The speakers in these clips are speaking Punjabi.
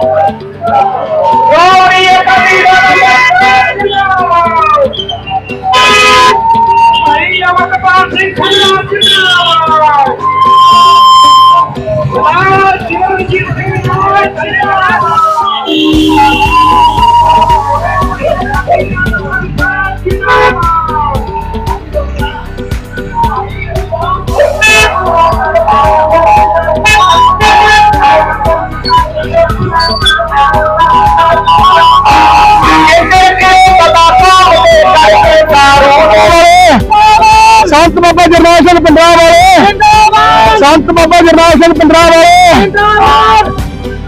ਗੋਰੀ ਕਦੀ ਭਾਈ ਅਮਰਪਾਲ ਸਿੰਘ ਖੁੱਲਾ ਜਿੰਦਾਬਾਦ ਆ ਜੀਵਨਜੀਤ ਸਿੰਘ ਜੀ ਸੰਤ ਜਰਨੈਲ ਸਿੰਘ ਪੰਡਰਾ ਵਾਲੇ। ਸੰਤ ਬਾਬਾ ਜਰਨੈਲ ਸਿੰਘ ਪੰਡਰਾ ਵਾਲੇ।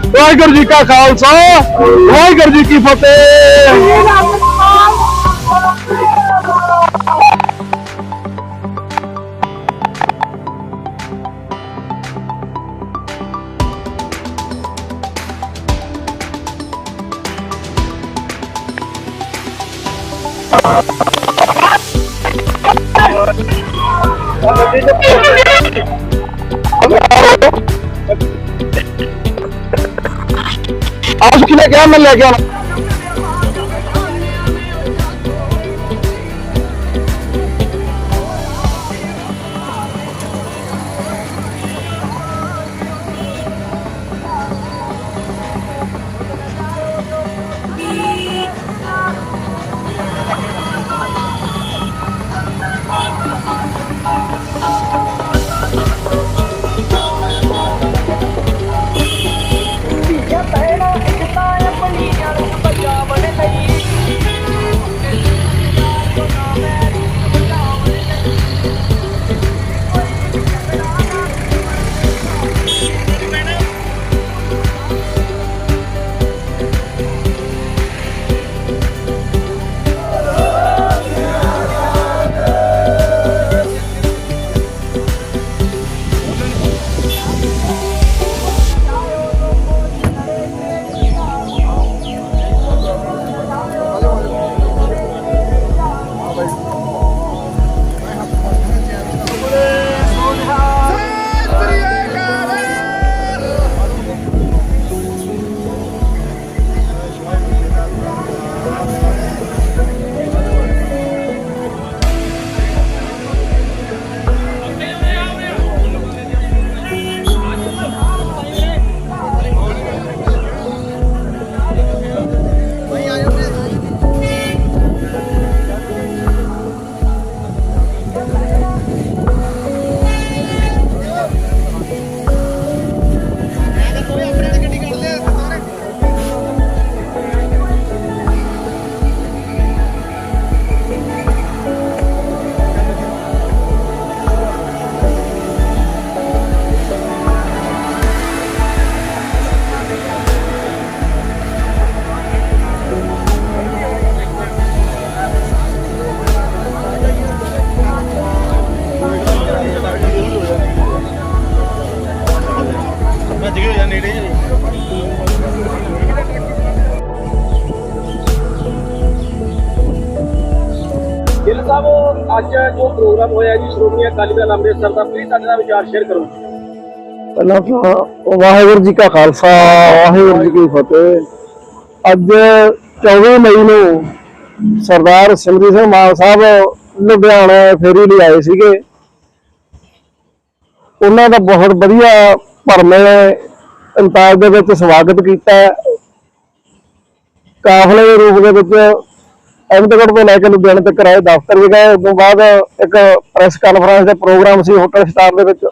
ਵਾਹਿਗੁਰੂ ਜੀ ਕਾ ਖਾਲਸਾ ਵਾਹਿਗੁਰੂ ਜੀ ਕੀ ਫਤਿਹ। ਆਪ ਕਿਨੇ ਕਿਹਾ? ਮੈਂ ਲੈ ਕੇ ਅੱਜ ਜੋ ਪ੍ਰੋਗਰਾਮ ਹੋਇਆ ਜੀ, ਸ਼੍ਰੋਮਣੀ ਅਕਾਲੀ ਦਲ ਅੰਮ੍ਰਿਤਸਰ ਦਾ ਪਲੀਜ਼ ਸਾਡੇ ਨਾਲ ਵਿਚਾਰ ਸ਼ੇਅਰ ਕਰੋ। ਪਹਿਲਾਂ ਤਾਂ ਵਾਹਿਗੁਰੂ ਜੀ ਕਾ ਖਾਲਸਾ, ਵਾਹਿਗੁਰੂ ਜੀ ਕੀ ਫਤਿਹ। ਅੱਜ 24 ਮਈ ਨੂੰ ਸਰਦਾਰ ਸਿਮਰੀ ਸਿੰਘ ਮਾਨ ਸਾਹਿਬ ਲੁਧਿਆਣਾ ਫੇਰੀ ਲਈ ਆਏ ਸੀਗੇ। ਉਹਨਾਂ ਦਾ ਬਹੁਤ ਵਧੀਆ ਭਰਮੇ ਅੰਤਾਜ ਦੇ ਵਿੱਚ ਸਵਾਗਤ ਕੀਤਾ। ਕਾਫਲੇ ਦੇ ਰੂਪ ਦੇ ਵਿੱਚ ਅਹਿਮਦਗੜ੍ਹ ਤੋਂ ਲੈ ਕੇ ਲੁਧਿਆਣੇ ਤੱਕ ਰਾਏ ਦਫ਼ਤਰ ਵੀ ਗਏ ਉਸ ਬਾਅਦ ਇੱਕ ਪ੍ਰੈਸ ਕਾਨਫਰੰਸ ਦਾ ਪ੍ਰੋਗਰਾਮ ਸੀ ਹੋਟਲ ਸਟਾਰ ਦੇ ਵਿੱਚ।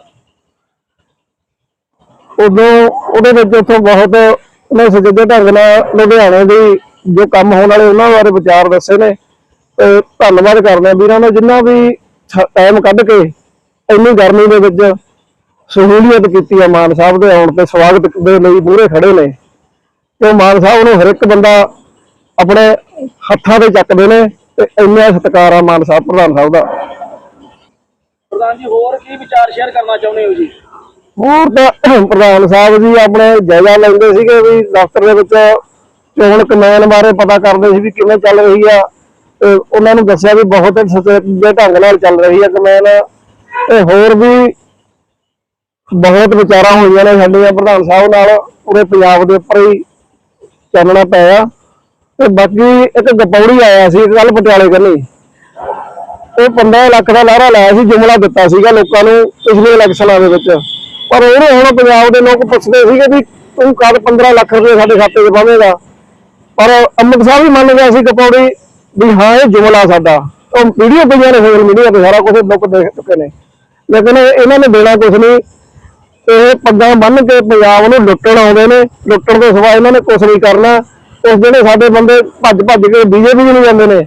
ਉਦੋਂ ਉਹਦੇ ਵਿੱਚ ਉੱਥੋਂ ਬਹੁਤ ਉਹਨੇ ਸਜਦੇ ਢੰਗ ਨਾਲ ਲੁਧਿਆਣੇ ਦੀ ਜੋ ਕੰਮ ਹੋਣ ਵਾਲੇ ਉਹਨਾਂ ਬਾਰੇ ਵਿਚਾਰ ਦੱਸੇ ਨੇ ਤੇ ਧੰਨਵਾਦ ਕਰਦੇ ਆ ਵੀਰਾਂ ਦਾ ਜਿੰਨਾ ਵੀ ਟਾਈਮ ਕੱਢ ਕੇ ਇੰਨੀ ਗਰਮੀ ਦੇ ਵਿੱਚ ਸਹੂਲੀਅਤ ਕੀਤੀ ਆ ਮਾਨ ਸਾਹਿਬ ਦੇ ਆਉਣ ਤੇ ਸਵਾਗਤ ਦੇ ਲਈ ਪੂਰੇ ਖੜੇ ਨੇ। ਤੇ ਮਾਨ ਸਾਹਿਬ ਨੂੰ ਹਰ ਇੱਕ ਬੰਦਾ ਆਪਣੇ ਹੱਥਾਂ ਤੇ ਚੱਕਦੇ ਨੇ ਤੇ ਇੰਨਾ ਸਤਿਕਾਰ ਆ ਮਾਨ ਸਾਹਿਬ ਪ੍ਰਧਾਨ ਸਾਹਿਬ ਦਾ। ਪ੍ਰਧਾਨ ਜੀ ਹੋਰ ਕੀ ਵਿਚਾਰ ਸ਼ੇਅਰ ਕਰਨਾ ਚਾਹੁੰਦੇ ਹੋ ਜੀ? ਹੋਰ ਤਾਂ ਪ੍ਰਧਾਨ ਸਾਹਿਬ ਜੀ ਆਪਣੇ ਜਾਇਜ਼ਾ ਲੈਂਦੇ ਸੀਗੇ ਵੀ ਦਫ਼ਤਰ ਦੇ ਵਿੱਚ ਚੋਣ ਕਮੈਨ ਬਾਰੇ ਪਤਾ ਕਰਦੇ ਸੀ ਵੀ ਕਿਵੇਂ ਚੱਲ ਰਹੀ ਆ। ਤੇ ਉਹਨਾਂ ਨੂੰ ਦੱਸਿਆ ਵੀ ਬਹੁਤ ਸੁਚੱਜੇ ਢੰਗ ਨਾਲ ਚੱਲ ਰਹੀ ਆ ਕਮੈਨ। ਤੇ ਹੋਰ ਵੀ ਬਹੁਤ ਵਿਚਾਰਾਂ ਹੋਈਆਂ ਨੇ ਸਾਡੀਆਂ ਪ੍ਰਧਾਨ ਸਾਹਿਬ ਨਾਲ ਪੂਰੇ ਪੰਜਾਬ ਦੇ ਉੱਪਰ ਹੀ ਚਾਨਣਾ ਪਾਇਆ ਤੇ ਬਾਕੀ ਇੱਕ ਗਪੌੜੀ ਆਇਆ ਸੀ ਕੱਲ ਪਟਿਆਲੇ ਕੰਨੀ ਉਹ 15 ਲੱਖ ਦਾ ਲਾਰਾ ਲਾਇਆ ਸੀ, ਜੁਮਲਾ ਦਿੱਤਾ ਸੀਗਾ ਲੋਕਾਂ ਨੂੰ ਪਿਛਲੇ ਇਲੈਕਸ਼ਨਾਂ ਦੇ ਵਿੱਚ। ਪਰ ਉਹਨੂੰ ਹੁਣ ਪੰਜਾਬ ਦੇ ਲੋਕ ਪੁੱਛਦੇ ਸੀਗੇ ਵੀ ਤੂੰ ਕਦ 15 ਲੱਖ ਰੁਪਏ ਸਾਡੇ ਖਾਤੇ 'ਚ ਪਾਵੇਂਗਾ। ਪਰ ਅੰਮ੍ਰਿਤ ਸਾਹਿਬ ਵੀ ਮੰਨ ਗਿਆ ਸੀ ਕਪੌੜੀ ਵੀ ਹਾਂ, ਇਹ ਜੁਮਲਾ ਸਾਡਾ। ਉਹ ਵੀਡੀਓ ਪਈਆਂ ਨੇ ਸੋਸ਼ਲ ਮੀਡੀਆ ਤੇ, ਸਾਰਾ ਕੁਝ ਲੋਕ ਦੇਖ ਚੁੱਕੇ ਨੇ। ਲੇਕਿਨ ਇਹਨਾਂ ਨੇ ਦੇਣਾ ਕੁਝ ਨਹੀਂ। ਇਹ ਪੱਗਾਂ ਬੰਨ ਕੇ ਪੰਜਾਬ ਨੂੰ ਲੁੱਟਣ ਆਉਂਦੇ ਨੇ। ਲੁੱਟਣ ਤੋਂ ਸਿਵਾ ਇਹਨਾਂ ਨੇ ਕੁਝ ਨਹੀਂ ਕਰਨਾ। ਉਸ ਜਿਹੜੇ ਸਾਡੇ ਬੰਦੇ ਭੱਜ ਭੱਜ ਕੇ ਬੀਜੇਪੀ ਨੂੰ ਜਾਂਦੇ ਨੇ।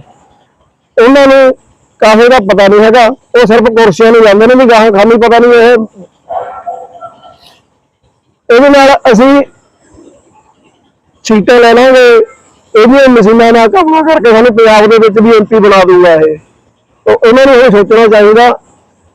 ਉਹਨਾਂ ਨੂੰ ਕਾਹੇ ਦਾ ਪਤਾ ਨਹੀਂ ਹੈਗਾ। ਉਹ ਸਿਰਫ ਕੁਰਸੀਆਂ ਨੂੰ ਜਾਂਦੇ ਨੇ ਵੀ ਗਾਹਾਂ ਖਾਲੀ ਪਤਾ ਨਹੀਂ ਇਹ। ਇਹਦੇ ਨਾਲ ਅਸੀਂ ਸੀਟਾਂ ਲੈ ਲਾਂਗੇ। ਇਹਦੀਆਂ ਮਸ਼ੀਨਾਂ ਨਾਲ ਕੰਮ ਕਰਕੇ ਸਾਨੂੰ ਪੰਜਾਬ ਦੇ ਵਿੱਚ ਵੀ ਐਮਪੀ ਬਣਾ ਦੂਗਾ ਇਹ। ਤਾਂ ਉਹਨਾਂ ਨੂੰ ਇਹ ਸੋਚਣਾ ਚਾਹੀਦਾ।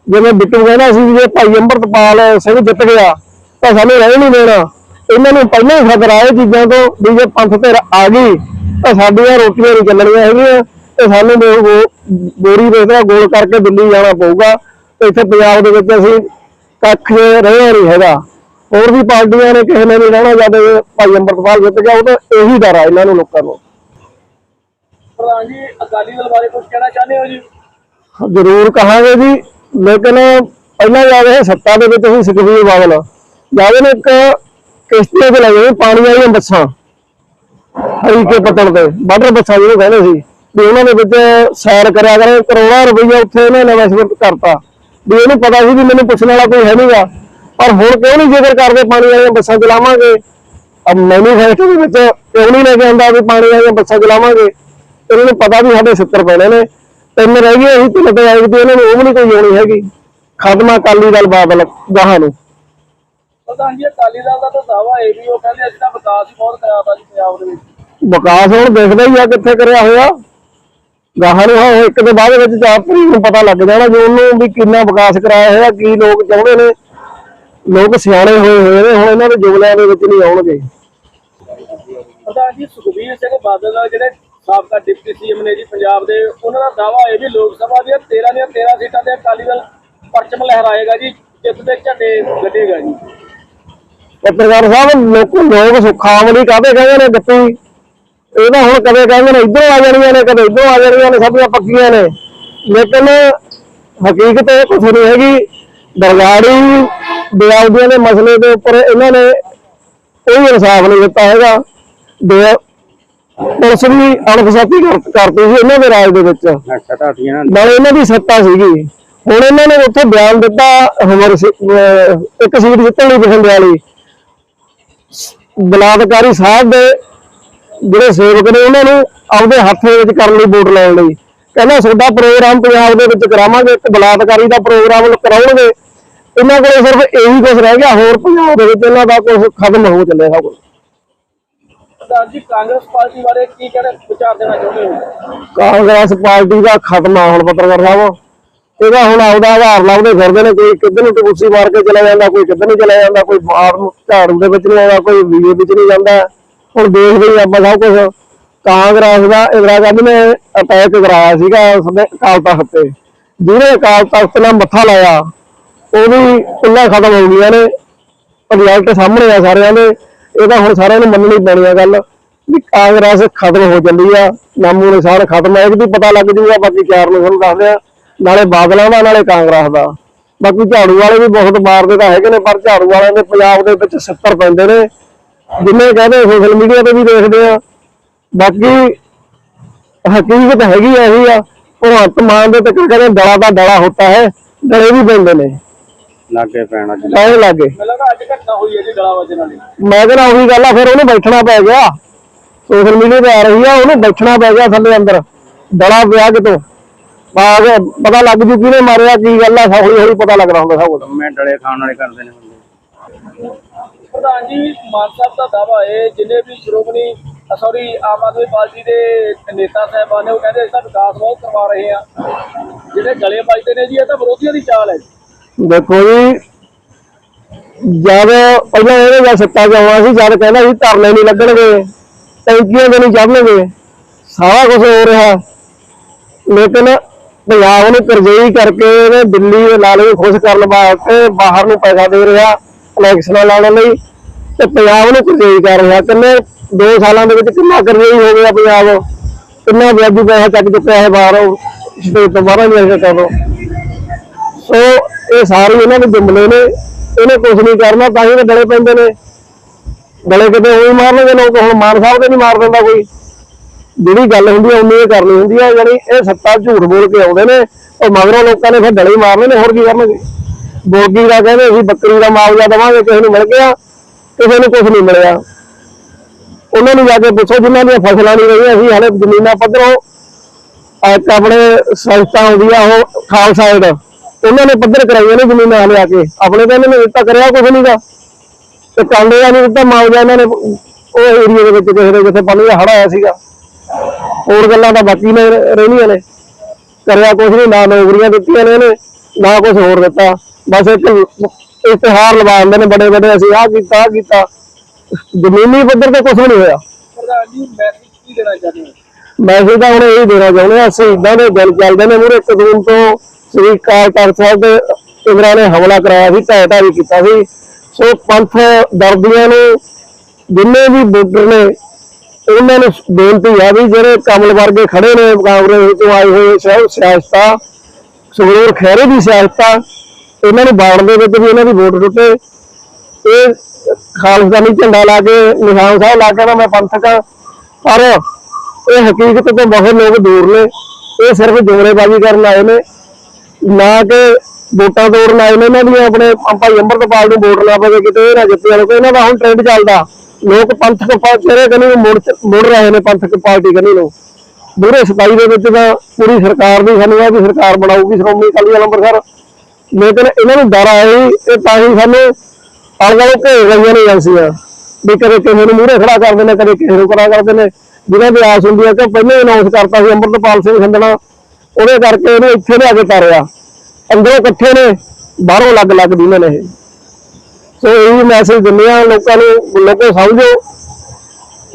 ਜਿਵੇਂ ਬਿੱਟੂ ਕਹਿੰਦਾ ਸੀ ਵੀ ਜੇ ਭਾਈ ਅੰਮ੍ਰਿਤਪਾਲ ਸਿੰਘ ਜਿੱਤ ਗਿਆ, ਤਾਂ ਸਾਨੂੰ ਰਹਿ ਨਹੀਂ ਦੇਣਾ। ਇਹਨਾਂ ਨੂੰ ਪਹਿਲਾਂ ਹੀ ਖਤਰਾ ਇਹ ਚੀਜ਼ਾਂ ਤੋਂ ਵੀ ਜੇ ਪੰਥ ਧਿਰ ਆ ਗਈ ਤਾਂ ਸਾਡੀਆਂ ਰੋਟੀਆਂ ਨਹੀਂ ਚੱਲਣੀਆਂ ਹੈਗੀਆਂ ਤੇ ਸਾਨੂੰ ਬੋਰੀ ਵੇਚਦਾ ਗੋਲ ਕਰਕੇ ਦਿੱਲੀ ਜਾਣਾ ਪਊਗਾ। ਤੇ ਇੱਥੇ ਪੰਜਾਬ ਦੇ ਵਿੱਚ ਅਸੀਂ ਕੱਖ ਰਹਿਆ ਨਹੀਂ ਹੈਗਾ। ਹੋਰ ਵੀ ਪਾਰਟੀਆਂ ਨੇ ਕਿਸੇ ਨੇ ਨਹੀਂ ਰਹਿਣਾ ਜਦ ਭਾਈ ਅੰਮ੍ਰਿਤਪਾਲ ਜਿੱਤ ਗਿਆ ਉਹ ਤਾਂ ਇਹੀ ਡਰ ਆ ਇਹਨਾਂ ਨੂੰ ਲੋਕਾਂ ਨੂੰ। ਪ੍ਰਧਾਨ ਜੀ ਅਕਾਲੀ ਦਲ ਬਾਰੇ ਕੁਝ ਕਹਿਣਾ ਚਾਹੁੰਦੇ ਹੋ ਜੀ? ਜ਼ਰੂਰ ਕਹਾਂਗੇ ਜੀ ਲੇਕਿਨ ਪਹਿਲਾਂ ਜਾ ਰਹੇ ਸੱਤਾ ਦੇ ਵਿੱਚ ਅਸੀਂ ਸੁਖਬੀਰ ਬਾਦਲ। ਜਾਵੇ ਨੇ ਇੱਕ ਕਿਸ਼ਤੀਆਂ ਤੇ ਲੱਗੇ ਪਾਣੀ ਵਾਲੀਆਂ ਬੱਸਾਂ। ਹਰੀ ਪਤਣ ਤੇ, ਬਾਰਡਰ ਬੱਸਾਂ ਜਿਹਨੂੰ ਕਹਿੰਦੇ ਸੀ। ਵੀ ਉਹਨਾਂ ਦੇ ਵਿੱਚ ਸੈਰ ਕਰਿਆ ਕਰੇ, ਕਰੋੜਾਂ ਰੁਪਈਆ ਉੱਥੇ ਇਹਨੇ ਇਨਵੈਸਟਮੈਂਟ ਕਰਤਾ। ਵੀ ਇਹਨੂੰ ਪਤਾ ਸੀ ਵੀ ਮੈਨੂੰ ਪੁੱਛਣ ਵਾਲਾ ਕੋਈ ਹੈ ਨਹੀਂਗਾ ਪਰ ਹੁਣ ਕਿਉਂ ਨਹੀਂ ਜ਼ਿਕਰ ਕਰਦੇ ਪਾਣੀ ਵਾਲੀਆਂ ਬੱਸਾਂ ਚਲਾਵਾਂਗੇ? ਅਬ ਮੈਨੂਫੈਕਚਰ ਦੇ ਵਿੱਚ ਕਿਉਂ ਨਹੀਂ ਲੈ ਕੇ ਆਉਂਦਾ ਵੀ ਪਾਣੀ ਵਾਲੀਆਂ ਬੱਸਾਂ ਚਲਾਵਾਂਗੇ? ਇਹਨਾਂ ਨੂੰ ਪਤਾ ਵੀ ਸਾਡੇ 70 ਪੈਣੇ ਨੇ। ਤਿੰਨ ਰਹਿ ਗਏ ਅਸੀਂ, ਤਿੰਨ ਤੇ ਆਏ ਤੇ ਇਹਨਾਂ ਨੂੰ ਉਹ ਵੀ ਨਹੀਂ ਕੋਈ ਆਉਣੀ ਹੈਗੀ। ਖਤਮਾ ਕਾਲੀ ਦਲ ਬਾਦਲ ਗਾਹਾਂ ਨੂੰ। ਪ੍ਰਧਾਨ ਜੀ ਅਕਾਲੀ ਦਲ ਦਾ ਤਾਂ ਦਾਵਾ ਇਹ ਵੀ ਉਹ ਕਹਿੰਦੇ ਅਸੀਂ ਤਾਂ ਵਿਕਾਸ ਹੀ ਬਹੁਤ ਕਰਾਤਾ ਜੀ ਪੰਜਾਬ ਦੇ ਵਿੱਚ। ਵਿਕਾਸ ਹੁਣ ਦੇਖਦਾ ਹੀ ਆ ਕਿੱਥੇ ਕਰਿਆ ਹੋਇਆ। ਗਾਹਾਂ ਨੂੰ ਹੁਣ ਇੱਕ ਦੇ ਬਾਅਦ ਵਿੱਚ ਚਾਰ ਤਰੀਕ ਨੂੰ ਪਤਾ ਲੱਗ ਜਾਣਾ ਜੋ ਉਹਨੂੰ ਵੀ ਕਿੰਨਾ ਵਿਕਾਸ ਕਰਾਇਆ ਹੋਇਆ ਕੀ ਲੋਕ ਚਾਹੁੰਦੇ ਨੇ। ਲੋਕ ਸਿਆਣੇ ਹੋਏ ਹੋਏ ਨੇ ਹੁਣ ਇਹਨਾਂ ਦੇ ਜੁਗਲਿਆਂ ਦੇ ਵਿੱਚ ਨਹੀਂ ਆਉਣਗੇ। ਪ੍ਰਧਾਨ ਜੀ ਸੁਖਬੀਰ ਸਿੰਘ ਬਾਦਲ ਨਾਲ ਜਿਹੜੇ ਸਾਬਕਾ ਡਿਪਟੀ ਸੀਐਮ ਨੇ ਜੀ ਪੰਜਾਬ ਦੇ ਉਹਨਾਂ ਦਾ ਦਾਵਾ ਇਹ ਵੀ ਲੋਕ ਸਭਾ ਦੀਆਂ 13 ਦੀਆਂ 13 ਸੀਟਾਂ ਤੇ ਅਕਾਲੀ ਦਲ ਪਰਚਮ ਲਹਿਰਾਏਗਾ ਜੀ ਜਿੱਤ ਦੇ ਝੰਡੇ ਗੱਡੇਗਾ ਜੀ। ਪੱਤਰਕਾਰ ਸਾਹਿਬ, ਲੋਕ ਲੋਕ ਸੁਖਾਵਲੀ ਕਾਹਦੇ ਕਹਿੰਦੇ ਨੇ ਗੱਪੀ ਇਹ ਤਾਂ ਹੁਣ ਕਦੇ ਕਹਿੰਦੇ ਨੇ ਇੱਧਰੋਂ ਆ ਜਾਣੀਆਂ ਨੇ, ਕਦੇ ਇੱਧਰੋਂ ਆ ਜਾਣੀਆਂ ਨੇ ਸਭੀਆਂ ਪੱਕੀਆਂ ਨੇ। ਲੇਕਿਨ ਹਕੀਕਤ ਇਹ ਕੁਛ ਨਹੀਂ ਹੈਗੀ। ਦਰਗਾੜੀ ਬਿਆਉਦੀਆਂ ਦੇ ਮਸਲੇ ਦੇ ਉੱਪਰ ਇਹਨਾਂ ਨੇ ਕੋਈ ਇਨਸਾਫ ਨਹੀਂ ਦਿੱਤਾ ਹੈਗਾ। ਪੁਲਿਸ ਵੀ ਅਣਫਸਾਤੀ ਕਰਤੀ ਸੀ ਇਹਨਾਂ ਦੇ ਰਾਜ ਦੇ ਵਿੱਚ। ਨਾਲੇ ਇਹਨਾਂ ਦੀ ਸੱਤਾ ਸੀਗੀ। ਹੁਣ ਇਹਨਾਂ ਨੇ ਉੱਥੇ ਬਿਆਨ ਦਿੱਤਾ, ਹਮਰ ਇੱਕ ਸੀਟ ਜਿੱਤਣ ਲਈ ਬਠਿੰਡੇ ਵਾਲੀ। ਬਲਾਤਕਾਰੀ ਸਾਹਿਬ ਦੇ ਜਿਹੜੇ ਸੇਵਕ ਨੇ ਉਹਨਾਂ ਨੂੰ ਆਪਦੇ ਹੱਥ ਵਿੱਚ ਕਰਨ ਲਈ ਵੋਟ ਲੈਣ ਲਈ। ਕਹਿੰਦਾ ਤੁਹਾਡਾ ਪ੍ਰੋਗਰਾਮ ਪੰਜਾਬ ਦੇ ਵਿੱਚ ਕਰਾਵਾਂਗੇ ਇੱਕ ਬਲਾਤਕਾਰੀ ਦਾ ਪ੍ਰੋਗਰਾਮ ਕਰਾਉਣਗੇ। ਇਹਨਾਂ ਕੋਲ ਸਿਰਫ ਇਹੀ ਕੁਝ ਰਹਿ ਗਿਆ ਹੋਰ ਪੰਜਾਬ ਦੇ ਵਿੱਚ ਇਹਨਾਂ ਦਾ ਕੁਝ ਖਤਮ ਹੋ ਚੱਲਿਆ ਸਭ ਕੁਝ ਜੀ ਕਾਂਗਰਸ ਪਾਰਟੀ ਬਾਰੇ ਕੀ ਕਹਿਣਾ ਵਿਚਾਰ ਦੇਣਾ ਚਾਹੁੰਦੇ ਹੋ? ਕਾਂਗਰਸ ਪਾਰਟੀ ਦਾ ਖਤਮਾ ਹੁਣ ਪੱਤਰਕਾਰ ਸਾਹਿਬ। ਇਹਦਾ ਹੁਣ ਆਪਦਾ ਆਧਾਰ ਲੱਭਦੇ ਫਿਰਦੇ ਨੇ, ਕੋਈ ਕਿੱਧਰ ਨੂੰ ਟਕੂਸੀ ਮਾਰ ਕੇ ਚਲਾ ਜਾਂਦਾ, ਕੋਈ ਕਿੱਧਰ ਨੂੰ ਚਲਾ ਜਾਂਦਾ, ਕੋਈ ਬਾਹਰ ਨੂੰ ਝਾੜੂ ਦੇ ਵਿੱਚ ਨਹੀਂ ਆਉਂਦਾ, ਕੋਈ ਵੀਡੀਓ ਵਿੱਚ ਨਹੀਂ ਜਾਂਦਾ। ਹੁਣ ਦੇਖਦੇ ਹੀ ਆਪਾਂ ਸਭ ਕੁਝ ਕਾਂਗਰਸ ਦਾ ਇੰਦਰਾ ਗਾਂਧੀ ਨੇ ਅਟੈਕ ਕਰਾਇਆ ਸੀਗਾ ਉਸਦੇ ਅਕਾਲ ਤਖਤ ਤੇ। ਜਿਹਨੇ ਅਕਾਲ ਤਖਤ ਨਾਲ ਮੱਥਾ ਲਾਇਆ, ਉਹ ਵੀ ਕੁੱਲਾ ਖਤਮ ਹੋ ਗਈਆਂ ਨੇ। ਰਿਜ਼ਲਟ ਸਾਹਮਣੇ ਆ ਸਾਰਿਆਂ ਦੇ। ਇਹਦਾ ਹੁਣ ਸਾਰਿਆਂ ਨੂੰ ਮੰਨਣੀ ਪੈਣੀ ਆ ਗੱਲ ਵੀ ਕਾਂਗਰਸ ਖਤਮ ਹੋ ਚੱਲੀ ਆ। ਨਾਮੂ ਨਿਸ਼ਾਨ ਖਤਮ ਹੈ ਇਹ ਵੀ ਪਤਾ ਲੱਗ ਜੂਗਾ ਬਾਕੀ ਚਾਰ ਨੂੰ ਤੁਹਾਨੂੰ ਦੱਸਦੇ ਆ। ਨਾਲੇ ਬਾਦਲਾਂ ਦਾ ਨਾਲੇ ਕਾਂਗਰਸ ਦਾ। ਬਾਕੀ ਝਾੜੂ ਵਾਲੇ ਵੀ ਬਹੁਤ ਮਾਰਦੇ ਤਾਂ ਹੈਗੇ ਨੇ ਪਰ ਝਾੜੂ ਵਾਲਿਆਂ ਦੇ ਪੰਜਾਬ ਦੇ ਵਿੱਚ 70 ਪੈਂਦੇ ਨੇ। ਜਿੰਨੇ ਕਹਿੰਦੇ ਸੋਸ਼ਲ ਮੀਡੀਆ ਤੇ ਵੀ ਦੇਖਦੇ ਆ। ਬਾਕੀ ਹਕੀਕਤ ਹੈਗੀ ਇਹੀ ਆ। ਭਗਵੰਤ ਮਾਨ ਦੇ ਤੇ ਕਹਿੰਦੇ ਡਲਾ ਦਾ ਡਲਾ ਹੁੰਦਾ ਹੈ ਡਲੇ ਵੀ ਪੈਂਦੇ ਨੇ। ਲਾਗੇ ਪੈਣਾ ਜੀ। ਐਂ ਲੱਗੇ। ਮੈਨੂੰ ਲੱਗਾ ਅੱਜ ਘਟਨਾ ਹੋਈ ਹੈ ਜੀ ਗਲਾ ਵਜਨ ਵਾਲੀ। ਮੈਂ ਕਹਿੰਦਾ ਉਹੀ ਗੱਲ ਆ ਫਿਰ ਉਹਨੂੰ ਬੈਠਣਾ ਪੈ ਗਿਆ। ਸੋਸ਼ਲ ਮੀਡੀਆ ਤੇ ਆ ਰਹੀ ਆ ਉਹਨੂੰ ਬੈਠਣਾ ਪੈ ਗਿਆ ਥੱਲੇ ਅੰਦਰ। ਡਲਾ ਪਿਆ ਕਿਤੋਂ? ਪਤਾ ਲੱਗ ਜੂ ਕਿਹਨੇ ਮਾਰਿਆ ਕੀ ਗੱਲ ਆ ਹੌਲੀ ਹੌਲੀ ਪਤਾ ਲੱਗਦਾ ਹੁੰਦਾ ਸਭ ਕੁਝ ਮੈਂ ਡਲੇ ਖਾਣ ਵਾਲੇ ਕਰਦੇ ਨੇ ਪ੍ਰਧਾਨ ਜੀ ਮਾਨ ਸਾਹਿਬ ਦਾ ਦਾਵਾ ਹੈ ਜਿੰਨੇ ਵੀ ਸ਼੍ਰੋਮਣੀ ਸੌਰੀ ਆਮ ਆਦਮੀ ਪਾਰਟੀ ਦੇ ਨੇਤਾ ਸਾਹਿਬਾਨ ਨੇ ਉਹ ਕਹਿੰਦੇ ਅਸੀਂ ਤਾਂ ਵਿਕਾਸ ਬਹੁਤ ਕਰਵਾ ਰਹੇ ਆ ਜਿਹੜੇ ਗਲੇ ਵੱਜਦੇ ਨੇ ਜੀ ਇਹ ਤਾਂ ਵਿਰੋਧੀਆਂ ਦੀ ਚਾਲ ਹੈ ਜੀ। ਦੇਖੋ ਜੀ ਜਦ ਪਹਿਲਾਂ ਇਹਨੇ ਜਦ ਸੱਤਾ 'ਚ ਆਉਣਾ ਸੀ ਜਦ ਕਹਿੰਦਾ ਸੀ ਧਰਨੇ ਨਹੀਂ ਲੱਗਣਗੇ ਟੈਂਕੀਆਂ ਤੇ ਨਹੀਂ ਚੜਨਗੇ ਸਾਰਾ ਕੁਝ ਹੋ ਰਿਹਾ। ਲੇਕਿਨ ਪੰਜਾਬ ਨੂੰ ਕਰਜ਼ਈ ਕਰਕੇ ਦਿੱਲੀ ਦੇ ਲਾਲੇ ਖੁਸ਼ ਕਰਨ ਵਾਸਤੇ ਬਾਹਰ ਨੂੰ ਪੈਸਾ ਦੇ ਰਿਹਾ ਇਲੈਕਸ਼ਨਾਂ ਲਾਉਣ ਲਈ ਤੇ ਪੰਜਾਬ ਨੂੰ ਕਰਜ਼ਈ ਕਰ ਰਿਹਾ। ਕਿੰਨੇ 2 ਸਾਲਾਂ ਦੇ ਵਿੱਚ ਕਿੰਨਾ ਕਰਜ਼ਈ ਹੋ ਗਿਆ ਪੰਜਾਬ? ਕਿੰਨਾ ਵਿਆਜੀ ਪੈਸਾ ਚੱਕ ਚੁੱਕਿਆ ਹੈ ਬਾਹਰੋਂ? ਸਟੇਟ ਤੋਂ ਬਾਹਰੋਂ ਨਹੀਂ ਤੋਂ ਸੋ ਇਹ ਸਾਰੇ ਇਹਨਾਂ ਦੇ ਜੁਮਲੇ ਨੇ, ਇਹਨੇ ਕੁਝ ਨਹੀਂ ਕਰਨਾ, ਤਾਂ ਹੀ ਡਲੇ ਪੈਂਦੇ ਨੇ। ਡਲੇ ਕਿਤੇ ਉਹੀ ਮਾਰਨਗੇ ਲੋਕ, ਹੁਣ ਮਾਨ ਸਾਹਿਬ ਦੇ ਨਹੀਂ ਮਾਰ ਦਿੰਦਾ ਕੋਈ। ਜਿਹੜੀ ਗੱਲ ਹੁੰਦੀ ਹੈ ਉਨੀ ਇਹ ਕਰਨੀ ਹੁੰਦੀ ਹੈ ਯਾਨੀ ਇਹ ਸੱਤਾ ਝੂਠ ਬੋਲ ਕੇ ਆਉਂਦੇ ਨੇ, ਉਹ ਮਗਰੋਂ ਲੋਕਾਂ ਨੇ ਫਿਰ ਡਲੇ ਮਾਰਨੇ ਨੇ, ਹੋਰ ਕੀ ਕਰਨਗੇ? ਬੋਗੀ ਦਾ ਕਹਿੰਦੇ ਅਸੀਂ ਬੱਕਰੀ ਦਾ ਮੁਆਵਜ਼ਾ ਦਵਾਂਗੇ, ਕਿਸੇ ਨੂੰ ਮਿਲ ਗਿਆ, ਕਿਸੇ ਨੂੰ ਕੁਝ ਨਹੀਂ ਮਿਲਿਆ। ਉਹਨਾਂ ਨੂੰ ਜਾ ਕੇ ਪੁੱਛੋ, ਜਿਨ੍ਹਾਂ ਦੀਆਂ ਫਸਲਾਂ ਨਹੀਂ ਰਹੀਆਂ ਸੀ ਹਲੇ ਜ਼ਮੀਨਾਂ ਪੱਧਰੋਂ, ਇੱਕ ਆਪਣੇ ਸੰਸਥਾ ਹੁੰਦੀ ਆ, ਉਹ ਖਾਲਸਾ ਏਡ ਉਹਨਾਂ ਨੇ ਪੱਧਰ ਕਰਾਈਆਂ ਨੇ ਜ਼ਮੀਨਾਂ ਲਿਆ ਕੇ। ਆਪਣੇ ਤਾਂ ਇਹਨਾਂ ਨੇ ਦਿੱਤਾ, ਕਰਿਆ ਕੁਝ ਨਹੀਂਗਾ ਤੇ ਕਾਂਡੇ ਦਾ ਨਹੀਂ ਦਿੱਤਾ, ਮੁਆਵਜ਼ਾ ਇਹਨਾਂ ਨੇ, ਉਹ ਏਰੀਆ ਦੇ ਵਿੱਚ ਕਿਸੇ ਦੇ ਜਿੱਥੇ ਪਾਣੀ ਦਾ ਹੜ ਆਇਆ ਸੀਗਾ। ਹੋਰ ਗੱਲਾਂ ਤਾਂ ਬਾਕੀ ਨੇ ਰਹਿਣੀਆਂ ਨੇ। ਕਰਿਆ ਕੁਝ ਨਹੀਂ ਨਾ ਨੌਕਰੀਆਂ ਦਿੱਤੀਆਂ ਨੇ ਇਹਨੇ ਨਾ ਕੁਝ ਹੋਰ ਦਿੱਤਾ। ਬਸ ਇੱਕ ਇਸ਼ਤਿਹਾਰ ਲਵਾ ਦਿੰਦੇ ਨੇ ਬੜੇ ਬੜੇ ਅਸੀਂ ਆਹ ਕੀਤਾ ਆਹ ਕੀਤਾ। ਜ਼ਮੀਨੀ ਪੱਧਰ ਤੇ ਕੁਝ ਨਹੀਂ ਹੋਇਆ। ਪ੍ਰਧਾਨ ਜੀ ਮੈਸੇਜ ਕੀ ਦੇਣਾ ਚਾਹੁੰਦੇ ਹੋ? ਮੈਸੇਜ ਤਾਂ ਹੁਣ ਇਹ ਦੇਣਾ ਚਾਹੁੰਦੇ ਆ ਸ਼ਹੀਦਾਂ ਦੇ ਦਿਨ ਚੱਲਦੇ ਨੇ ਮੂਰੇ ਕਦੂਮ ਤੋਂ ਸ੍ਰੀ ਕਾਲ ਤਖਤ ਸਾਹਿਬ ਤੇ ਇੰਗਰਾਂ ਨੇ ਹਮਲਾ ਕਰਾਇਆ ਸੀ ਢਹਿ ਢਾਈ ਕੀਤਾ ਸੀ। ਸੋ ਪੰਥ ਦਰਦੀਆਂ ਨੂੰ ਜਿੰਨੇ ਵੀ ਵੋਟਰ ਨੇ ਉਹਨਾਂ ਨੂੰ ਬੇਨਤੀ ਆ ਵੀ ਜਿਹੜੇ ਕਮਲ ਵਰਗੇ ਖੜੇ ਨੇ, ਕਾਂਗਰਸ ਤੋਂ ਆਏ ਹੋਏ ਸਿਆਸਤਾ ਸੁਖਰੂਰ ਖੈਰੇ ਦੀ ਸਿਆਸਤਾ, ਇਹਨਾਂ ਨੂੰ ਬਾਣ ਦੇ ਵਿੱਚ ਵੀ ਇਹਨਾਂ ਦੀ ਵੋਟ ਟੁੱਟੇ। ਇਹ ਖਾਲਸਾਨੀ ਝੰਡਾ ਲਾ ਕੇ ਨਿਸ਼ਾਨ ਸਾਹਿਬ ਲਾ ਕੇ ਨਾ ਮੈਂ ਪੰਥਕ ਆ, ਪਰ ਇਹ ਹਕੀਕਤ ਤੋਂ ਬਹੁਤ ਲੋਕ ਦੂਰ ਨੇ। ਇਹ ਸਿਰਫ ਜੋੜੇਬਾਜ਼ੀ ਕਰਨ ਆਏ ਨੇ। ਨਾ ਕਿ ਵੋਟਾਂ ਤੋੜਨ ਆਏ ਨੇ, ਇਹਨਾਂ ਦੀ ਆਪਣੇ ਭਾਈ ਅੰਮ੍ਰਿਤਪਾਲ ਨੂੰ ਵੋਟ ਨਾ ਪਵੇ ਕਿਤੇ ਇਹ ਨਾ ਜਿੱਤੇ ਜਾਣ ਇਹਨਾਂ ਦਾ ਹੁਣ ਟ੍ਰੈਂਡ ਚੱਲਦਾ। ਲੋਕ ਪੰਥਕ ਪਾਰਟੀ ਕਨੀ ਮੁੜ ਮੁੜ ਰਹੇ ਨੇ ਪੰਥਕ ਪਾਰਟੀ ਕਨੀ ਨੂੰ ਬੁਰੇ ਸਤਾਈ ਦੇ ਵਿੱਚ ਤਾਂ ਪੂਰੀ ਸਰਕਾਰ ਦੀ ਸਾਨੂੰ ਆ ਵੀ ਸਰਕਾਰ ਬਣਾਊਗੀ, ਸ਼੍ਰੋਮਣੀ ਅਕਾਲੀ ਦਲ ਅੰਮ੍ਰਿਤਸਰ। ਲੇਕਿਨ ਇਹਨਾਂ ਨੂੰ ਡਰ ਆਇਆ ਹੀ ਇਹ ਤਾਂ ਹੀ ਸਾਨੂੰ ਆਲੇ ਘੇਰ ਰਹੀਆਂ ਨੇ ਏਜੰਸੀਆਂ। ਵੀ ਕਦੇ ਕਿਸੇ ਨੂੰ ਮੂਹਰੇ ਖੜਾ ਕਰਦੇ ਨੇ ਕਦੇ ਕਿਸੇ ਨੂੰ ਖੜਾ ਕਰਦੇ ਨੇ ਜਿਹਨਾਂ ਦੀ ਆਸ ਹੁੰਦੀ ਹੈ ਕਿ ਪਹਿਲਾਂ ਹੀ ਅਨਾਉਂਸ ਕਰਤਾ ਸੀ ਅੰਮ੍ਰਿਤਪਾਲ ਸਿੰਘ ਸੰਧਣਾ ਉਹਦੇ ਕਰਕੇ ਇਹਨੂੰ ਇੱਥੇ ਲਿਆ ਕੇ ਤਾਰਿਆ। ਅੰਦਰੋਂ ਇਕੱਠੇ ਨੇ, ਬਾਹਰੋਂ ਅਲੱਗ ਲੱਗਦੀ ਦੀਨੇ ਨੇ ਇਹ। ਸੋ ਇਹ ਮੈਸੇਜ ਦਿੰਦੇ ਆ ਲੋਕਾਂ ਨੂੰ, ਲੋਕੋ ਸਮਝੋ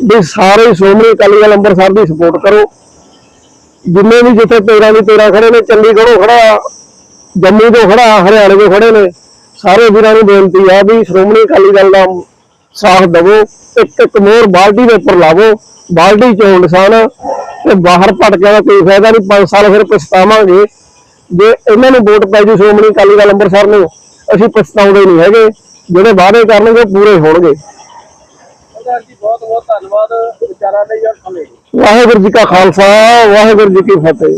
ਵੀ ਸਾਰੇ ਸ਼੍ਰੋਮਣੀ ਅਕਾਲੀ ਦਲ ਅੰਮ੍ਰਿਤਸਰ ਦੀ ਸਪੋਰਟ ਕਰੋ। ਜਿੰਨੇ ਵੀ ਜਿੱਥੇ 13 ਦੀ 13 ਖੜੇ ਨੇ, ਚੰਡੀਗੜ੍ਹੋਂ ਖੜਾ, ਜੰਮੂ ਤੋਂ ਖੜਾ, ਹਰਿਆਣੇ ਤੋਂ ਖੜੇ ਨੇ, ਸਾਰੇ ਵੀਰਾਂ ਨੂੰ ਬੇਨਤੀ ਆ ਵੀ ਸ਼੍ਰੋਮਣੀ ਅਕਾਲੀ ਦਲ ਦਾ ਸਾਥ ਦਵੋ, ਇੱਕ ਇੱਕ ਮੋਰ ਬਾਲਟੀ ਦੇ ਉੱਪਰ ਲਾਵੋ, ਬਾਲਟੀ ਚੋਂ ਨਿਸ਼ਾਨ ਤੇ ਬਾਹਰ ਭਟਕਿਆ ਦਾ ਕੋਈ ਫਾਇਦਾ ਨਹੀਂ 5 ਸਾਲ ਫਿਰ ਪਛਤਾਵਾਂਗੇ। ਜੇ ਇਹਨਾਂ ਨੂੰ ਵੋਟ ਪੈ ਜੂ ਸ਼੍ਰੋਮਣੀ ਅਕਾਲੀ ਦਲ ਅੰਮ੍ਰਿਤਸਰ ਨੂੰ, ਅਸੀਂ ਪਛਤਾਉਂਦੇ ਨਹੀਂ ਹੈਗੇ। ਜਿਹੜੇ ਵਾਅਦੇ ਕਰਨਗੇ ਉਹ ਪੂਰੇ ਹੋਣਗੇ। ਬਹੁਤ ਬਹੁਤ ਧੰਨਵਾਦ ਵਿਚਾਰਾਂ ਲਈ ਔਰ ਲਈ ਵਾਹਿਗੁਰੂ ਜੀ ਕਾ ਖਾਲਸਾ ਵਾਹਿਗੁਰੂ ਜੀ ਕੀ ਫਤਿਹ।